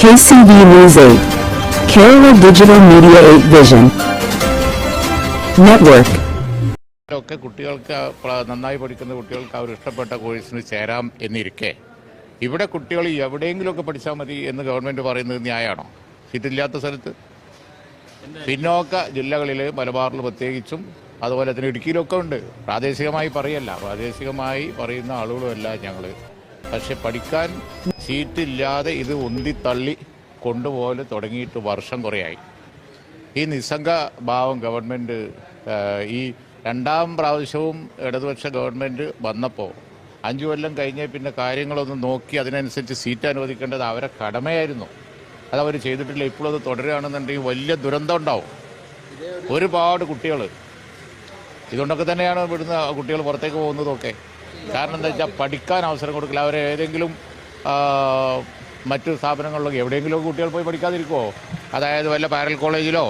KCV News 8. Kerala Digital Media 8 Vision. Network. ഒക്കെ കുട്ടികൾക്ക് നന്നായി പഠിക്കുന്ന കുട്ടികൾക്ക് അവർ ഇഷ്ടപ്പെട്ട കോഴ്സിന് ചേരാം എന്നിരിക്കെ ഇവിടെ കുട്ടികൾ എവിടെയെങ്കിലുമൊക്കെ പഠിച്ചാൽ മതി എന്ന് ഗവൺമെന്റ് പറയുന്നത് ന്യായമാണോ സീറ്റില്ലാത്ത സ്ഥലത്ത് പിന്നോക്ക ജില്ലകളിൽ മലബാറിൽ പ്രത്യേകിച്ചും അതുപോലെ തന്നെ ഇടുക്കിയിലൊക്കെ ഉണ്ട് പ്രാദേശികമായി പറയല്ല പ്രാദേശികമായി പറയുന്ന ആളുകളുമല്ല ഞങ്ങൾ പക്ഷെ പഠിക്കാൻ സീറ്റില്ലാതെ ഇത് ഉന്തിത്തള്ളി കൊണ്ടുപോലെ തുടങ്ങിയിട്ട് വർഷം കുറേയായി. ഈ നിസ്സംഗ ഭാവം ഗവൺമെന്റ് ഈ രണ്ടാം പ്രാവശ്യവും ഇടതുപക്ഷ ഗവൺമെന്റ് വന്നപ്പോൾ അഞ്ചു കൊല്ലം കഴിഞ്ഞ് പിന്നെ കാര്യങ്ങളൊന്ന് നോക്കി അതിനനുസരിച്ച് സീറ്റ് അനുവദിക്കേണ്ടത് അവരെ കടമയായിരുന്നു. അതവർ ചെയ്തിട്ടില്ല. ഇപ്പോഴത് തുടരുകയാണെന്നുണ്ടെങ്കിൽ വലിയ ദുരന്തം ഉണ്ടാവും. ഒരുപാട് കുട്ടികൾ ഇതുകൊണ്ടൊക്കെ തന്നെയാണ് ഇവിടുന്ന് കുട്ടികൾ പുറത്തേക്ക് പോകുന്നതൊക്കെ. കാരണം എന്താ വെച്ചാൽ പഠിക്കാൻ അവസരം കൊടുക്കില്ല. അവരെ ഏതെങ്കിലും മറ്റു സ്ഥാപനങ്ങളിലൊക്കെ എവിടെയെങ്കിലും കുട്ടികൾ പോയി പഠിക്കാതിരിക്കുമോ അതായത് വല്ല പാരൽ കോളേജിലോ